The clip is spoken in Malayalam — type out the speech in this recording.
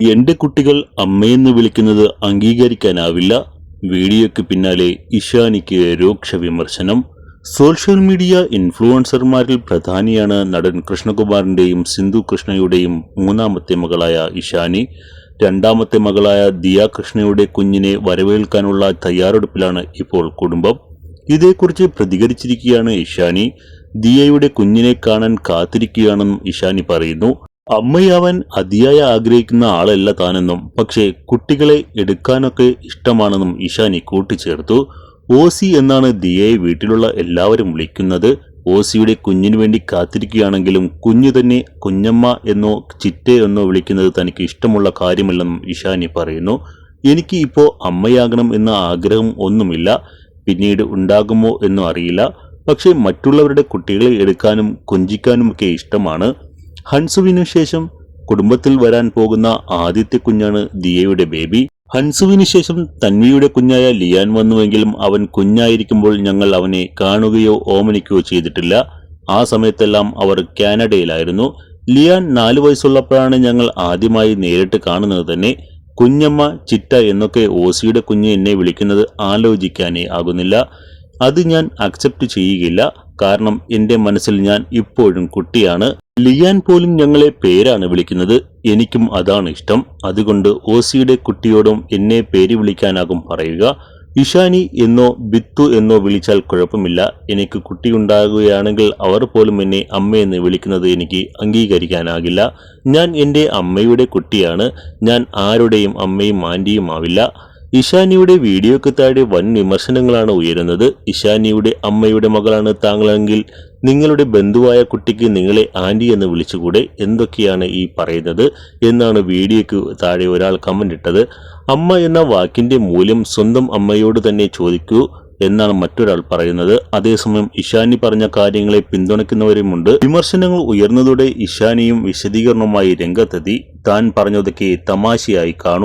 എന്റെ കുട്ടികൾ അമ്മയെന്ന് വിളിക്കുന്നത് അംഗീകരിക്കാനാവില്ല. വീഡിയോയ്ക്ക് പിന്നാലെ ഇഷാനിക്ക് രൂക്ഷ വിമർശനം സോഷ്യൽ മീഡിയ ഇൻഫ്ലുവൻസർമാരിൽ പ്രധാനിയാണ് നടൻ കൃഷ്ണകുമാറിന്റെയും സിന്ധു കൃഷ്ണയുടെയും മൂന്നാമത്തെ മകളായ ഇഷാനി. രണ്ടാമത്തെ മകളായ ദിയ കൃഷ്ണയുടെ കുഞ്ഞിനെ വരവേൽക്കാനുള്ള തയ്യാറെടുപ്പിലാണ് ഇപ്പോൾ കുടുംബം. ഇതേക്കുറിച്ച് പ്രതികരിച്ചിരിക്കുകയാണ് ഇഷാനി. ദിയയുടെ കുഞ്ഞിനെ കാണാൻ കാത്തിരിക്കുകയാണെന്നും ഇഷാനി പറയുന്നു. അമ്മയാവാൻ അതിയായ ആഗ്രഹിക്കുന്ന ആളല്ല താനെന്നും പക്ഷേ കുട്ടികളെ എടുക്കാനൊക്കെ ഇഷ്ടമാണെന്നും ഇഷാനി കൂട്ടിച്ചേർത്തു. ഓസി എന്നാണ് ദിയയെ വീട്ടിലുള്ള എല്ലാവരും വിളിക്കുന്നത്. ഓസിയുടെ കുഞ്ഞിനു വേണ്ടി കാത്തിരിക്കുകയാണെങ്കിലും കുഞ്ഞു തന്നെ കുഞ്ഞമ്മ എന്നോ ചിറ്റേ എന്നോ വിളിക്കുന്നത് തനിക്ക് ഇഷ്ടമുള്ള കാര്യമല്ലെന്നും ഇഷാനി പറയുന്നു. എനിക്ക് ഇപ്പോൾ അമ്മയാകണം എന്ന ആഗ്രഹം ഒന്നുമില്ല. പിന്നീട് ഉണ്ടാകുമോ എന്നും അറിയില്ല. പക്ഷേ മറ്റുള്ളവരുടെ കുട്ടികളെ എടുക്കാനും കൊഞ്ചിക്കാനുമൊക്കെ ഇഷ്ടമാണ്. ഹൻസുവിനു ശേഷം കുടുംബത്തിൽ വരാൻ പോകുന്ന ആദ്യത്തെ കുഞ്ഞാണ് ദിയയുടെ ബേബി. ഹൻസുവിന് ശേഷം തന്വിയുടെ കുഞ്ഞായ ലിയാൻ വന്നുവെങ്കിലും അവൻ കുഞ്ഞായിരിക്കുമ്പോൾ ഞങ്ങൾ അവനെ കാണുകയോ ഓമനിക്കുകയോ ചെയ്തിട്ടില്ല. ആ സമയത്തെല്ലാം അവർ കാനഡയിലായിരുന്നു. ലിയാൻ നാലു വയസ്സുള്ളപ്പോഴാണ് ഞങ്ങൾ ആദ്യമായി നേരിട്ട് കാണുന്നത് തന്നെ. കുഞ്ഞമ്മ ചിറ്റ എന്നൊക്കെ ഓസിയുടെ കുഞ്ഞ് എന്നെ വിളിക്കുന്നത് ആലോചിക്കാനേ ആകുന്നില്ല. അത് ഞാൻ അക്സെപ്റ്റ് ചെയ്യുകയില്ല. കാരണം എന്റെ മനസ്സിൽ ഞാൻ ഇപ്പോഴും കുട്ടിയാണ്. ലിയാൻ പോലും ഞങ്ങളെ പേരാണ് വിളിക്കുന്നത്. എനിക്കും അതാണ് ഇഷ്ടം. അതുകൊണ്ട് ഓസിയുടെ കുട്ടിയോടും എന്നെ പേര് വിളിക്കാനാകും പറയുക. ഇഷാനി എന്നോ ബിത്തു എന്നോ വിളിച്ചാൽ കുഴപ്പമില്ല. എനിക്ക് കുട്ടിയുണ്ടാകുകയാണെങ്കിൽ അവർ പോലും എന്നെ അമ്മയെന്ന് വിളിക്കുന്നത് എനിക്ക് അംഗീകരിക്കാനാകില്ല. ഞാൻ എന്റെ അമ്മയുടെ കുട്ടിയാണ്. ഞാൻ ആരുടെയും അമ്മയും ആന്റിയും ആവില്ല. ഇഷാനിയുടെ വീഡിയോക്ക് താഴെ വൻ വിമർശനങ്ങളാണ് ഉയരുന്നത്. ഇഷാനിയുടെ അമ്മയുടെ മകളാണ് താങ്കളെങ്കിൽ നിങ്ങളുടെ ബന്ധുവായ കുട്ടിക്ക് നിങ്ങളെ ആന്റി എന്ന് വിളിച്ചുകൂടെ? എന്തൊക്കെയാണ് ഈ പറയുന്നത്? എന്നാണ് വീഡിയോക്ക് താഴെ ഒരാൾ കമന്റ് ഇട്ടത്. അമ്മ എന്ന വാക്കിന്റെ മൂല്യം സ്വന്തം അമ്മയോട് തന്നെ ചോദിക്കൂ എന്നാണ് മറ്റൊരാൾ പറയുന്നത്. അതേസമയം ഇഷാനി പറഞ്ഞ കാര്യങ്ങളെ പിന്തുണയ്ക്കുന്നവരുമുണ്ട്. വിമർശനങ്ങൾ ഉയർന്നതോടെ ഇഷാനിയും വിശദീകരണവുമായി രംഗത്തെത്തി. താൻ പറഞ്ഞതൊക്കെ തമാശയായി കാണൂ.